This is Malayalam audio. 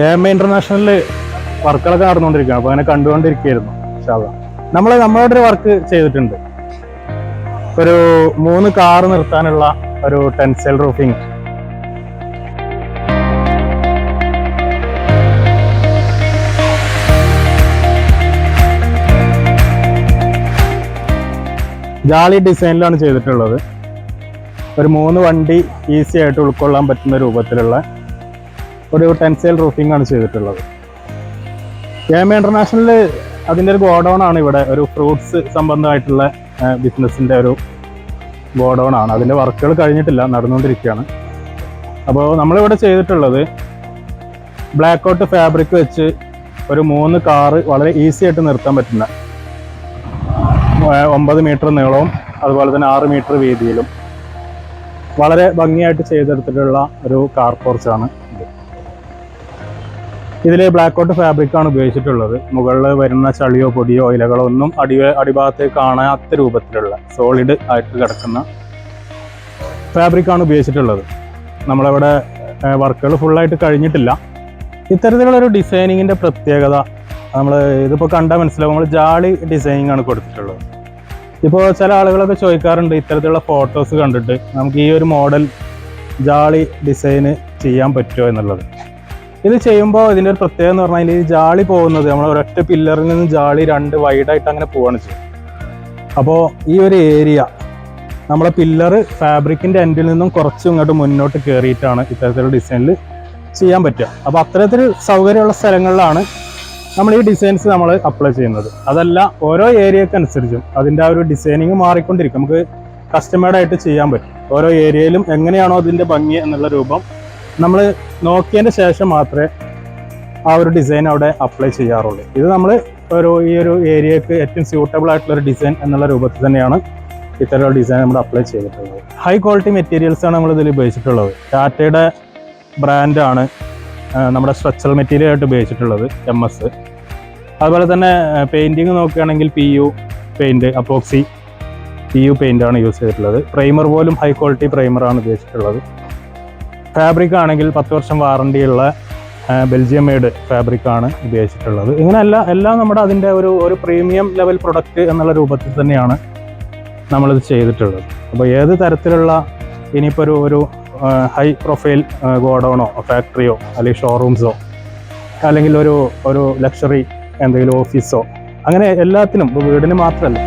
എം ഇന്റർനാഷണലിൽ വർക്കുകളൊക്കെ നടന്നുകൊണ്ടിരിക്കുകയാണ്. അപ്പോൾ അങ്ങനെ കണ്ടുകൊണ്ടിരിക്കുകയായിരുന്നു. ഇൻഷാല്ലാ. നമ്മൾ നമ്മളോട് ഒരു വർക്ക് ചെയ്തിട്ടുണ്ട്. ഒരു മൂന്ന് കാർ നിർത്താനുള്ള ഒരു ടെൻസൈൽ റൂഫിങ് ജാളി ഡിസൈനിലാണ് ചെയ്തിട്ടുള്ളത്. ഒരു മൂന്ന് വണ്ടി ഈസി ആയിട്ട് ഉൾക്കൊള്ളാൻ പറ്റുന്ന രൂപത്തിലുള്ള ഒരു ടെൻസൈൽ റൂഫിംഗ് ആണ് ചെയ്തിട്ടുള്ളത്. എം ഇന്റർനാഷണൽ അതിന്റെ ഒരു ഗോഡൗൺ ആണ് ഇവിടെ. ഒരു ഫ്രൂട്ട്സ് സംബന്ധമായിട്ടുള്ള ബിസിനസ്സിന്റെ ഒരു ഗോഡൗൺ ആണ്. അതിന്റെ വർക്കുകൾ കഴിഞ്ഞിട്ടില്ല നടന്നുകൊണ്ടിരിക്കുകയാണ്. അപ്പോൾ നമ്മളിവിടെ ചെയ്തിട്ടുള്ളത് ബ്ലാക്ക് ഔട്ട് ഫാബ്രിക് വെച്ച് ഒരു മൂന്ന് കാറ് വളരെ ഈസി ആയിട്ട് നിർത്താൻ പറ്റുന്ന ഒമ്പത് മീറ്റർ നീളവും അതുപോലെ തന്നെ ആറ് മീറ്റർ വീതിയിലും വളരെ ഭംഗിയായിട്ട് ചെയ്തെടുത്തിട്ടുള്ള ഒരു കാർ പോർച്ചാണ് ഇതിൽ ബ്ലാക്ക് ഔട്ട് ഫാബ്രിക് ആണ് ഉപയോഗിച്ചിട്ടുള്ളത്. മുകളിൽ വരുന്ന ചളിയോ പൊടിയോ ഇലകളോ ഒന്നും അടി അടിഭാഗത്തേക്ക് കാണാത്ത രൂപത്തിലുള്ള സോളിഡ് ആയിട്ട് കിടക്കുന്ന ഫാബ്രിക് ആണ് ഉപയോഗിച്ചിട്ടുള്ളത്. നമ്മളവിടെ വർക്കുകൾ ഫുള്ളായിട്ട് കഴിഞ്ഞിട്ടില്ല. ഇത്തരത്തിലുള്ളൊരു ഡിസൈനിങ്ങിന്റെ പ്രത്യേകത നമ്മൾ ഇതിപ്പോൾ കണ്ടാൽ മനസ്സിലാവും. നമ്മൾ ജാളി ഡിസൈനിങ് ആണ് കൊടുത്തിട്ടുള്ളത്. ഇപ്പോൾ ചില ആളുകളൊക്കെ ചോദിക്കാറുണ്ട് ഇത്തരത്തിലുള്ള ഫോട്ടോസ് കണ്ടിട്ട് നമുക്ക് ഈ ഒരു മോഡൽ ജാളി ഡിസൈന് ചെയ്യാൻ പറ്റുമോ എന്നുള്ളത്. ഇത് ചെയ്യുമ്പോൾ ഇതിന്റെ ഒരു പ്രത്യേകത എന്ന് പറഞ്ഞാൽ ഈ ജാളി പോകുന്നത് നമ്മൾ ഒരൊറ്റ പില്ലറിൽ നിന്ന് ജാളി രണ്ട് വൈഡായിട്ട് അങ്ങനെ പോവാണ് ചെയ്യുന്നത് അപ്പോൾ ഈ ഒരു ഏരിയ നമ്മളെ പില്ലർ ഫാബ്രിക്കിന്റെ എൻഡിൽ നിന്നും കുറച്ച് ഇങ്ങോട്ട് മുന്നോട്ട് കയറിയിട്ടാണ് ഇത്തരത്തിലുള്ള ഡിസൈനിൽ ചെയ്യാൻ പറ്റുക. അപ്പോൾ അത്തരത്തിൽ സൗകര്യമുള്ള സ്ഥലങ്ങളിലാണ് നമ്മൾ ഈ ഡിസൈൻസ് നമ്മൾ അപ്ലൈ ചെയ്യുന്നത്. അതല്ല ഓരോ ഏരിയക്ക് അനുസരിച്ചും അതിന്റെ ആ ഒരു ഡിസൈനിങ് മാറിക്കൊണ്ടിരിക്കും. നമുക്ക് കസ്റ്റമേഡായിട്ട് ചെയ്യാൻ പറ്റും. ഓരോ ഏരിയയിലും എങ്ങനെയാണോ അതിന്റെ ഭംഗി എന്നുള്ള രൂപം നമ്മൾ നോക്കിയതിന് ശേഷം മാത്രമേ ആ ഒരു ഡിസൈൻ അവിടെ അപ്ലൈ ചെയ്യാറുള്ളൂ. ഇത് നമ്മൾ ഒരു ഈ ഒരു ഏരിയക്ക് ഏറ്റവും സ്യൂട്ടബിൾ ആയിട്ടുള്ള ഒരു ഡിസൈൻ എന്നുള്ള രൂപത്തിൽ തന്നെയാണ് ഇത്തരം ഡിസൈൻ നമ്മൾ അപ്ലൈ ചെയ്തിട്ടുള്ളത്. ഹൈ ക്വാളിറ്റി മെറ്റീരിയൽസ് ആണ് നമ്മൾ ഇതിൽ ഉപയോഗിച്ചിട്ടുള്ളത് ടാറ്റയുടെ ബ്രാൻഡാണ് നമ്മുടെ സ്ട്രക്ചറൽ മെറ്റീരിയൽ ആയിട്ട് ഉപയോഗിച്ചിട്ടുള്ളത് എം എസ് അതുപോലെ തന്നെ പെയിന്റിങ് നോക്കുകയാണെങ്കിൽ P U paint epoxy P U പെയിന്റാണ് use ചെയ്തിട്ടുള്ളത്. പ്രൈമർ പോലും ഹൈ ക്വാളിറ്റി പ്രൈമറാണ് ഉപയോഗിച്ചിട്ടുള്ളത്. ഫാബ്രിക് ആണെങ്കിൽ പത്ത് വർഷം വാറണ്ടിയുള്ള ബെൽജിയം മെയ്ഡ് ഫാബ്രിക് ആണ് ഉപയോഗിച്ചിട്ടുള്ളത്. ഇങ്ങനെയല്ല എല്ലാം നമ്മുടെ അതിന്റെ ഒരു ഒരു പ്രീമിയം ലെവൽ പ്രൊഡക്റ്റ് എന്നുള്ള രൂപത്തിൽ തന്നെയാണ് നമ്മളിത് ചെയ്തിട്ടുള്ളത്. അപ്പോൾ ഏത് തരത്തിലുള്ള ഇനിയിപ്പോൾ ഒരു ഒരു ഹൈ പ്രൊഫൈൽ ഗോഡൗണോ ഫാക്ടറിയോ അല്ലെങ്കിൽ ഷോറൂംസോ അല്ലെങ്കിൽ ഒരു ഒരു ലക്ഷറി എന്തെങ്കിലും ഓഫീസോ അങ്ങനെ എല്ലാത്തിനും വീടിന് മാത്രമല്ല